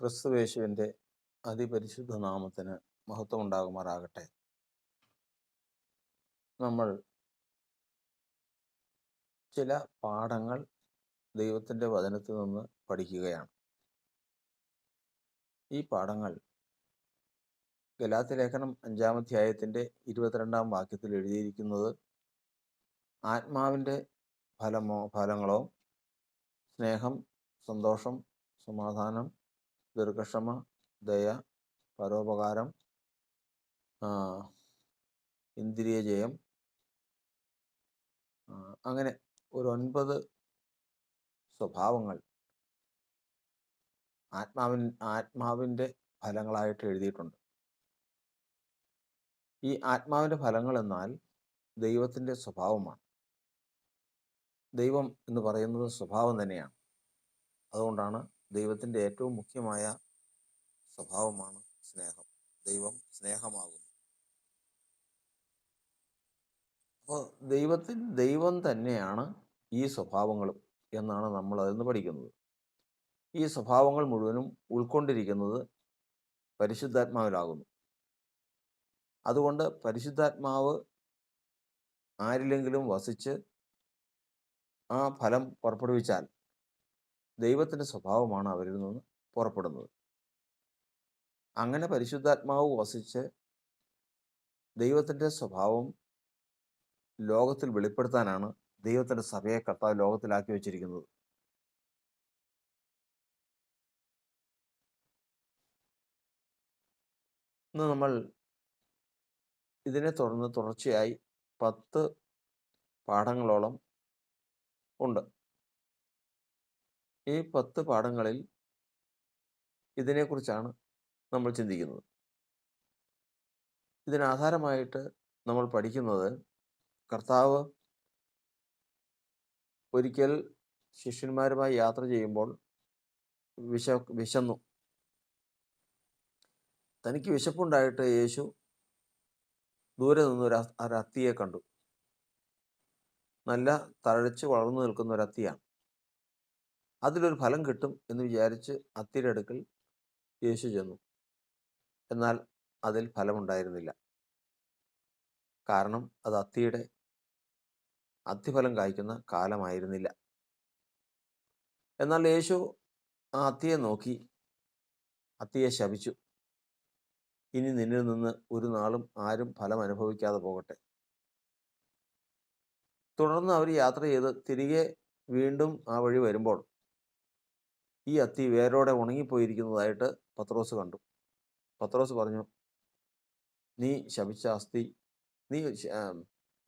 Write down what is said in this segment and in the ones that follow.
ക്രിസ്തുവേശുവിന്റെ അതിപരിശുദ്ധ നാമത്തിന് മഹത്വമുണ്ടാകുമാറാകട്ടെ. നമ്മൾ ചില പാഠങ്ങൾ ദൈവത്തിന്റെ വചനത്തിൽ നിന്ന് പഠിക്കുകയാണ്. ഈ പാഠങ്ങൾ ഗലാത്തി ലേഖനം അഞ്ചാമധ്യായത്തിന്റെ ഇരുപത്തിരണ്ടാം വാക്യത്തിൽ എഴുതിയിരിക്കുന്നത് ആത്മാവിന്റെ ഫലമോ ഫലങ്ങളോ സ്നേഹം സന്തോഷം സമാധാനം ദീർഘക്ഷമ ദയ പരോപകാരം ആ, ഇന്ദ്രിയ ജയം അങ്ങനെ ഒരു ഒൻപത് സ്വഭാവങ്ങൾ ആത്മാവിൻ ആത്മാവിന്റെ ഫലങ്ങളായിട്ട് എഴുതിയിട്ടുണ്ട്. ഈ ആത്മാവിന്റെ ഫലങ്ങൾ എന്നാൽ ദൈവത്തിന്റെ സ്വഭാവമാണ്. ദൈവം എന്ന് പറയുന്നത് സ്വഭാവം തന്നെയാണ്. അതുകൊണ്ടാണ് ദൈവത്തിന്റെ ഏറ്റവും മുഖ്യമായ സ്വഭാവമാണ് സ്നേഹം. ദൈവം സ്നേഹമാകുന്നു. അപ്പോൾ ദൈവത്തിൽ ദൈവം തന്നെയാണ് ഈ സ്വഭാവങ്ങളും എന്നാണ് നമ്മൾ അതിൽ പഠിക്കുന്നത്. ഈ സ്വഭാവങ്ങൾ മുഴുവനും ഉൾക്കൊണ്ടിരിക്കുന്നത് പരിശുദ്ധാത്മാവിലാകുന്നു. അതുകൊണ്ട് പരിശുദ്ധാത്മാവ് ആരിലെങ്കിലും വസിച്ച് ആ ഫലം പുറപ്പെടുവിച്ചാൽ ദൈവത്തിന്റെ സ്വഭാവമാണ് അവരിൽ നിന്ന് പുറപ്പെടുന്നത്. അങ്ങനെ പരിശുദ്ധാത്മാവ് വസിച്ച് ദൈവത്തിന്റെ സ്വഭാവം ലോകത്തിൽ വെളിപ്പെടുത്താനാണ് ദൈവത്തിന്റെ സഭയെ കർത്താവ് ലോകത്തിലാക്കി വെച്ചിരിക്കുന്നത്. ഇന്ന് നമ്മൾ ഇതിനെ തുടർന്ന് തുടർച്ചയായി പത്ത് പാഠങ്ങളോളം ഉണ്ട്. ഈ പത്ത് പാഠങ്ങളിൽ ഇതിനെക്കുറിച്ചാണ് നമ്മൾ ചിന്തിക്കുന്നത്. ഇതിനാധാരമായിട്ട് നമ്മൾ പഠിക്കുന്നത് കർത്താവ് ഒരിക്കൽ ശിഷ്യന്മാരുമായി യാത്ര ചെയ്യുമ്പോൾ വിശ വിശന്നു. തനിക്ക് വിശപ്പുണ്ടായിട്ട് യേശു ദൂരെ നിന്ന് ഒരു അത്തിയെ കണ്ടു. നല്ല തഴച്ച് വളർന്നു നിൽക്കുന്ന ഒരു അത്തിയാണ് അതിലൊരു ഫലം കിട്ടും എന്ന് വിചാരിച്ച് അത്തിയുടെ അടുക്കൽ യേശു ചെന്നു. എന്നാൽ അതിൽ ഫലമുണ്ടായിരുന്നില്ല. കാരണം അത് അത്തിയുടെ അത്തിഫലം കായ്ക്കുന്ന കാലമായിരുന്നില്ല. എന്നാൽ യേശു ആ അത്തിയെ നോക്കി. അത്തിയെ ശപിച്ചു. ഇനി നിന്നിൽ നിന്ന് ഒരു നാളും ആരും ഫലം അനുഭവിക്കാതെ പോകട്ടെ. തുടർന്ന് അവർ യാത്ര ചെയ്ത് തിരികെ വീണ്ടും ആ വഴി വരുമ്പോൾ ഈ അത്തി വേരോടെ ഉണങ്ങിപ്പോയിരിക്കുന്നതായിട്ട് പത്രോസ് കണ്ടു. പത്രോസ് പറഞ്ഞു നീ ശപിച്ച അസ്ഥി നീ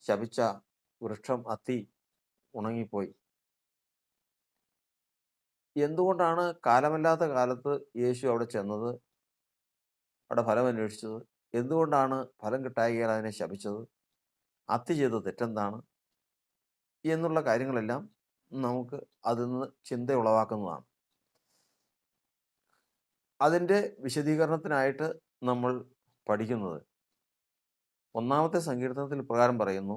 ശപിച്ച വൃക്ഷം അത്തി ഉണങ്ങിപ്പോയി. എന്തുകൊണ്ടാണ് കാലമല്ലാത്ത കാലത്ത് യേശു അവിടെ ചെന്നത്? അവിടെ ഫലം അന്വേഷിച്ചത്. എന്തുകൊണ്ടാണ് ഫലം കിട്ടായികയാൽ അതിനെ ശപിച്ചത്? അത്തി ചെയ്ത തെറ്റെന്താണ്? എന്നുള്ള കാര്യങ്ങളെല്ലാം നമുക്ക് അതിൽ നിന്ന് ചിന്ത ഉളവാക്കുന്നതാണ് അതിന്റെ വിശദീകരണത്തിനായിട്ട് നമ്മൾ പഠിക്കുന്നത്. ഒന്നാമത്തെ സങ്കീർത്തനത്തിൽ പ്രകാരം പറയുന്നു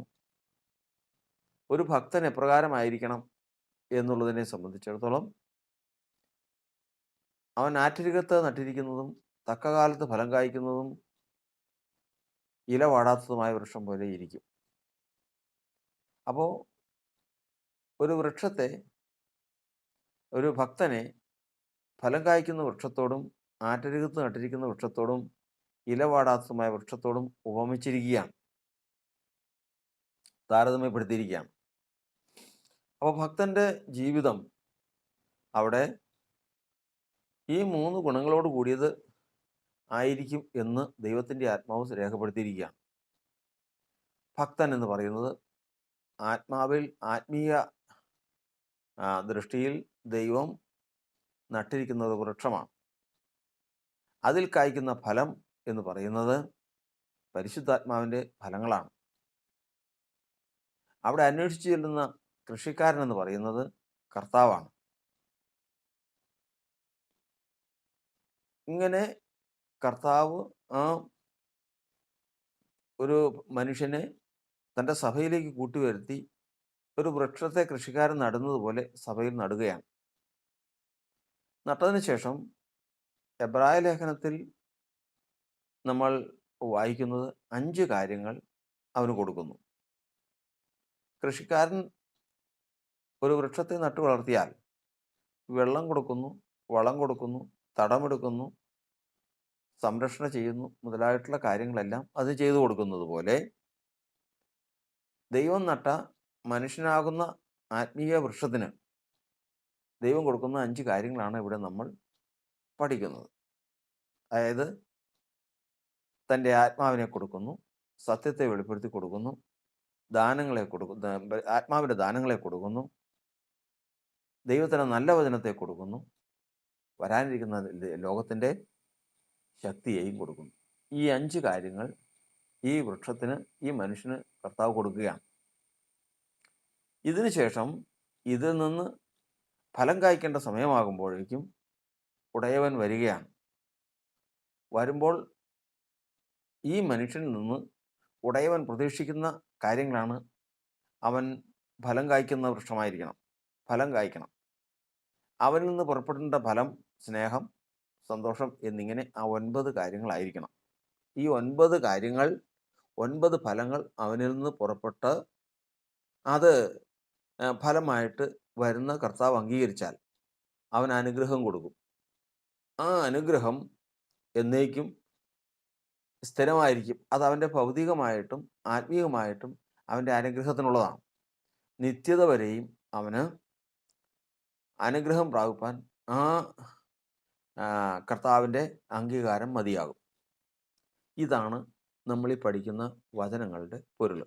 ഒരു ഭക്തൻ എപ്രകാരമായിരിക്കണം എന്നുള്ളതിനെ സംബന്ധിച്ചിടത്തോളം അവൻ ആറ്റരികത്ത് നട്ടിരിക്കുന്നതും തക്ക കാലത്ത് ഫലം കായ്ക്കുന്നതും ഇല വാടാത്തതുമായ വൃക്ഷം പോലെ ഇരിക്കും. അപ്പോൾ ഒരു വൃക്ഷത്തെ ഒരു ഭക്തനെ ഫലം കായ്ക്കുന്ന വൃക്ഷത്തോടും ആറ്റരികത്ത് നട്ടിരിക്കുന്ന വൃക്ഷത്തോടും ഇലവാടാത്തതുമായ വൃക്ഷത്തോടും ഉപമിച്ചിരിക്കുകയാണ്. താരതമ്യപ്പെടുത്തിയിരിക്കുകയാണ്. അപ്പോൾ ഭക്തന്റെ ജീവിതം അവിടെ ഈ മൂന്ന് ഗുണങ്ങളോട് കൂടിയത് ആയിരിക്കും എന്ന് ദൈവത്തിന്റെ ആത്മാവ് രേഖപ്പെടുത്തിയിരിക്കുകയാണ്. ഭക്തൻ എന്ന് പറയുന്നത് ആത്മാവിൽ ആത്മീയ ദൃഷ്ടിയിൽ ദൈവം നട്ടിരിക്കുന്ന ഒരു വൃക്ഷമാണ്. അതിൽ കായ്ക്കുന്ന ഫലം എന്ന് പറയുന്നത് പരിശുദ്ധാത്മാവിന്റെ ഫലങ്ങളാണ്. അവിടെ അന്വേഷിച്ചു ചെല്ലുന്ന കൃഷിക്കാരൻ എന്ന് പറയുന്നത് കർത്താവാണ്. ഇങ്ങനെ കർത്താവ് ആ ഒരു മനുഷ്യനെ തന്റെ സഭയിലേക്ക് കൂട്ടിവരുത്തി ഒരു വൃക്ഷത്തെ കൃഷിക്കാരൻ നടുന്നത് പോലെ സഭയിൽ നടുകയാണ്. നട്ടതിന് ശേഷം എബ്രായ ലേഖനത്തിൽ നമ്മൾ വായിക്കുന്നത് അഞ്ച് കാര്യങ്ങൾ അവന് കൊടുക്കുന്നു. കൃഷിക്കാരൻ ഒരു വൃക്ഷത്തെ നട്ടു വളർത്തിയാൽ വെള്ളം കൊടുക്കുന്നു വളം കൊടുക്കുന്നു തടമെടുക്കുന്നു സംരക്ഷണം ചെയ്യുന്നു മുതലായിട്ടുള്ള കാര്യങ്ങളെല്ലാം അത് ചെയ്തു കൊടുക്കുന്നത് പോലെ ദൈവം നട്ട മനുഷ്യനാകുന്ന ആത്മീയ വൃക്ഷത്തിന് ദൈവം കൊടുക്കുന്ന അഞ്ച് കാര്യങ്ങളാണ് ഇവിടെ നമ്മൾ പഠിക്കുന്നത്. അതായത് തന്റെ ആത്മാവിനെ കൊടുക്കുന്നു സത്യത്തെ വെളിപ്പെടുത്തി കൊടുക്കുന്നു ദാനങ്ങളെ കൊടുക്കുന്നു ആത്മാവിന്റെ ദാനങ്ങളെ കൊടുക്കുന്നു ദൈവത്തിന് നല്ല വചനത്തെ കൊടുക്കുന്നു വരാനിരിക്കുന്ന ലോകത്തിന്റെ ശക്തിയെയും കൊടുക്കുന്നു. ഈ അഞ്ച് കാര്യങ്ങൾ ഈ വൃക്ഷത്തിന് ഈ മനുഷ്യന് കർത്താവ് കൊടുക്കുകയാണ്. ഇതിനുശേഷം ഇതിൽ നിന്ന് ഫലം കായ്ക്കേണ്ട സമയമാകുമ്പോഴേക്കും ഉടയവൻ വരികയാണ്. വരുമ്പോൾ ഈ മനുഷ്യനിൽ നിന്ന് ഉടയവൻ പ്രതീക്ഷിക്കുന്ന കാര്യങ്ങളാണ് അവൻ ഫലം കായ്ക്കുന്ന വൃക്ഷമായിരിക്കണം ഫലം കായ്ക്കണം. അവനിൽ നിന്ന് പുറപ്പെടേണ്ട ഫലം സ്നേഹം സന്തോഷം എന്നിങ്ങനെ ആ ഒൻപത് കാര്യങ്ങളായിരിക്കണം. ഈ ഒൻപത് കാര്യങ്ങൾ ഒൻപത് ഫലങ്ങൾ അവനിൽ നിന്ന് പുറപ്പെട്ട് അത് ഫലമായിട്ട് വരുന്ന കർത്താവ് അംഗീകരിച്ചാൽ അവൻ അനുഗ്രഹം കൊടുക്കും. ആ അനുഗ്രഹം എന്നേക്കും സ്ഥിരമായിരിക്കും. അത് അവന്റെ ഭൗതികമായിട്ടും ആത്മീയമായിട്ടും അവന്റെ അനുഗ്രഹത്തിനുള്ളതാണ്. നിത്യത വരെയും അവന് അനുഗ്രഹം പ്രാപിപ്പാൻ ആ കർത്താവിന്റെ അംഗീകാരം മതിയാകും. ഇതാണ് നമ്മൾ ഈ പഠിക്കുന്ന വചനങ്ങളുടെ പൊരുൾ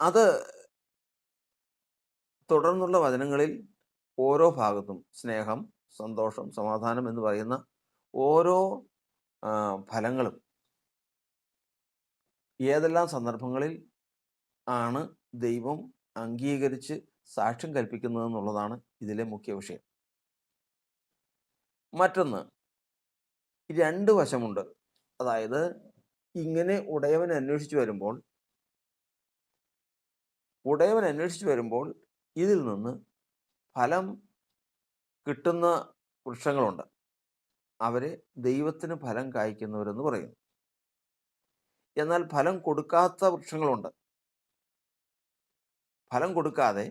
അത് തുടർന്നുള്ള വചനങ്ങളിൽ ഓരോ ഭാഗത്തും സ്നേഹം സന്തോഷം സമാധാനം എന്ന് പറയുന്ന ഓരോ ഫലങ്ങളും ഏതെല്ലാം സന്ദർഭങ്ങളിൽ ആണ് ദൈവം അംഗീകരിച്ച് സാക്ഷ്യം കൽപ്പിക്കുന്നത് എന്നുള്ളതാണ് ഇതിലെ മുഖ്യ വിഷയം. മറ്റൊന്ന് രണ്ട് വശമുണ്ട്. അതായത് ഇങ്ങനെ ഉടയവൻ അന്വേഷിച്ചു വരുമ്പോൾ ഉടയവൻ അന്വേഷിച്ച് വരുമ്പോൾ ഇതിൽ നിന്ന് ഫലം കിട്ടുന്ന വൃക്ഷങ്ങളുണ്ട്. അവരെ ദൈവത്തിന് ഫലം കായ്ക്കുന്നവരെന്ന് പറയുന്നു. എന്നാൽ ഫലം കൊടുക്കാത്ത വൃക്ഷങ്ങളുണ്ട്. ഫലം കൊടുക്കാതെ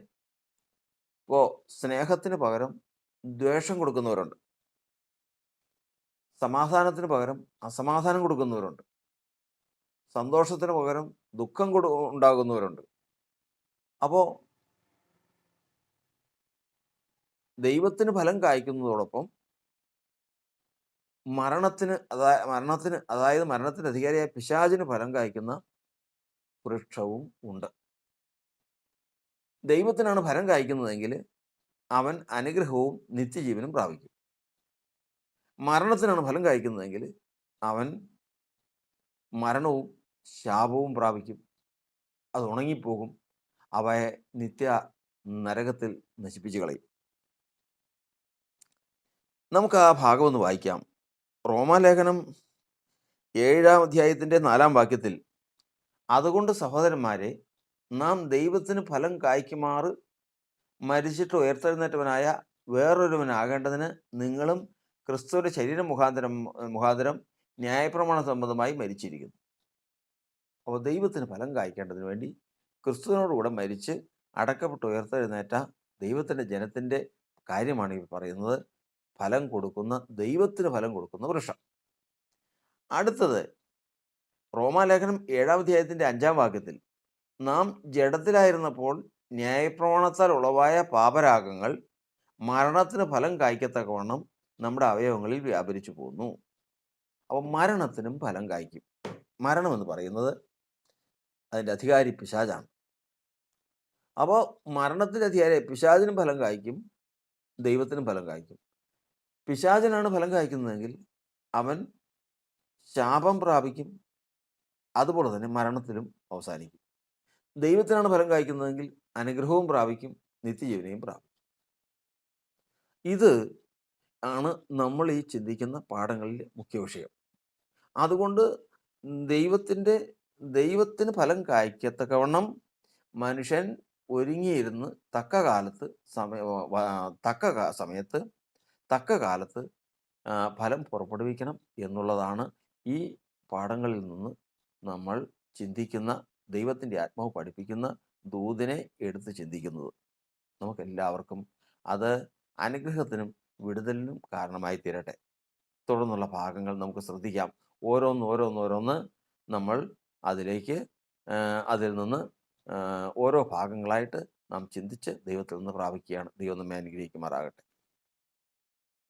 ഇപ്പോൾ സ്നേഹത്തിന് പകരം ദ്വേഷം കൊടുക്കുന്നവരുണ്ട്. സമാധാനത്തിന് പകരം അസമാധാനം കൊടുക്കുന്നവരുണ്ട്. സന്തോഷത്തിന് പകരം ദുഃഖം കൊടു ഉണ്ടാകുന്നവരുണ്ട്. അപ്പോൾ ദൈവത്തിന് ഫലം കായ്ക്കുന്നതോടൊപ്പം മരണത്തിന് അതായത് മരണത്തിന് അതായത് മരണത്തിന് അധികാരിയായ പിശാചിന് ഫലം കായ്ക്കുന്ന വൃക്ഷവും ഉണ്ട്. ദൈവത്തിനാണ് ഫലം കായ്ക്കുന്നതെങ്കിൽ അവൻ അനുഗ്രഹവും നിത്യജീവനും പ്രാപിക്കും. മരണത്തിനാണ് ഫലം കായ്ക്കുന്നതെങ്കിൽ അവൻ മരണവും ശാപവും പ്രാപിക്കും. അത് ഉണങ്ങിപ്പോകും. അവയെ നിത്യ നരകത്തിൽ നശിപ്പിച്ചു കളയും. നമുക്ക് ആ ഭാഗം ഒന്ന് വായിക്കാം. റോമാലേഖനം ഏഴാം അധ്യായത്തിന്റെ നാലാം വാക്യത്തിൽ അതുകൊണ്ട് സഹോദരന്മാരെ നാം ദൈവത്തിന് ഫലം കായ്ക്കുമാറ് മരിച്ചിട്ട് ഉയർത്തെഴുന്നേറ്റവനായ വേറൊരുവനാകേണ്ടതിന് നിങ്ങളും ക്രിസ്തുവിന്റെ ശരീരം മുഖാന്തരം മുഖാന്തരം ന്യായപ്രമാണ സംബന്ധമായി മരിച്ചിരിക്കുന്നു. അപ്പോൾ ദൈവത്തിന് ഫലം കായ്ക്കേണ്ടതിന് വേണ്ടി ക്രിസ്തുവിനോടുകൂടെ മരിച്ച് അടക്കപ്പെട്ട് ഉയർത്തെഴുന്നേറ്റ ദൈവത്തിന്റെ ജനത്തിന്റെ കാര്യമാണ് ഈ പറയുന്നത്. ഫലം കൊടുക്കുന്ന ദൈവത്തിന് ഫലം കൊടുക്കുന്ന വൃക്ഷം. അടുത്തത് റോമാലേഖനം ഏഴാം അധ്യായത്തിന്റെ അഞ്ചാം വാക്യത്തിൽ നാം ജഡത്തിലായിരുന്നപ്പോൾ ന്യായപ്രമാണത്താൽ ഉളവായ പാപരാഗങ്ങൾ മരണത്തിന് ഫലം കായ്ക്കത്തക്കവണ്ണം നമ്മുടെ അവയവങ്ങളിൽ വ്യാപരിച്ചു പോകുന്നു അപ്പോൾ മരണത്തിനും ഫലം കായ്ക്കും. മരണമെന്ന് പറയുന്നത് അതിന്റെ അധികാരി പിശാജാണ് അപ്പോൾ മരണത്തിന്റെ അധികാരി പിശാചിനും ഫലം കായ്ക്കും ദൈവത്തിനും ഫലം കായ്ക്കും. പിശാചനാണ് ഫലം കായ്ക്കുന്നതെങ്കിൽ അവൻ ശാപം പ്രാപിക്കും അതുപോലെ തന്നെ മരണത്തിലും അവസാനിക്കും. ദൈവത്തിനാണ് ഫലം കായ്ക്കുന്നതെങ്കിൽ അനുഗ്രഹവും പ്രാപിക്കും നിത്യജീവനെയും പ്രാപിക്കും. ഇത് ആണ് നമ്മൾ ഈ ചിന്തിക്കുന്ന പാഠങ്ങളിലെ മുഖ്യ വിഷയം. അതുകൊണ്ട് ദൈവത്തിന്റെ ദൈവത്തിന് ഫലം കായ്ക്കത്തക്കവണ്ണം മനുഷ്യൻ ഒരുങ്ങിയിരുന്ന് തക്ക കാലത്ത് സമയ തക്ക സമയത്ത് തക്ക കാലത്ത് ഫലം പുറപ്പെടുവിക്കണം എന്നുള്ളതാണ് ഈ പാഠങ്ങളിൽ നിന്ന് നമ്മൾ ചിന്തിക്കുന്ന ദൈവത്തിന്റെ ആത്മാവ് പഠിപ്പിക്കുന്ന ദൂതിനെ എടുത്ത് ചിന്തിക്കുന്നത്. നമുക്കെല്ലാവർക്കും അത് അനുഗ്രഹത്തിനും വിടുതലിനും കാരണമായി തീരട്ടെ തുടർന്നുള്ള ഭാഗങ്ങൾ നമുക്ക് ശ്രദ്ധിക്കാം. ഓരോന്ന് ഓരോന്ന് ഓരോന്ന് നമ്മൾ അതിലേക്ക് അതിൽ നിന്ന് ഓരോ ഭാഗങ്ങളായിട്ട് നാം ചിന്തിച്ച് ദൈവത്തിൽ നിന്ന് പ്രാപിക്കുകയാണ്. ദൈവം നമ്മെ അനുഗ്രഹിക്കുമാറാകട്ടെ.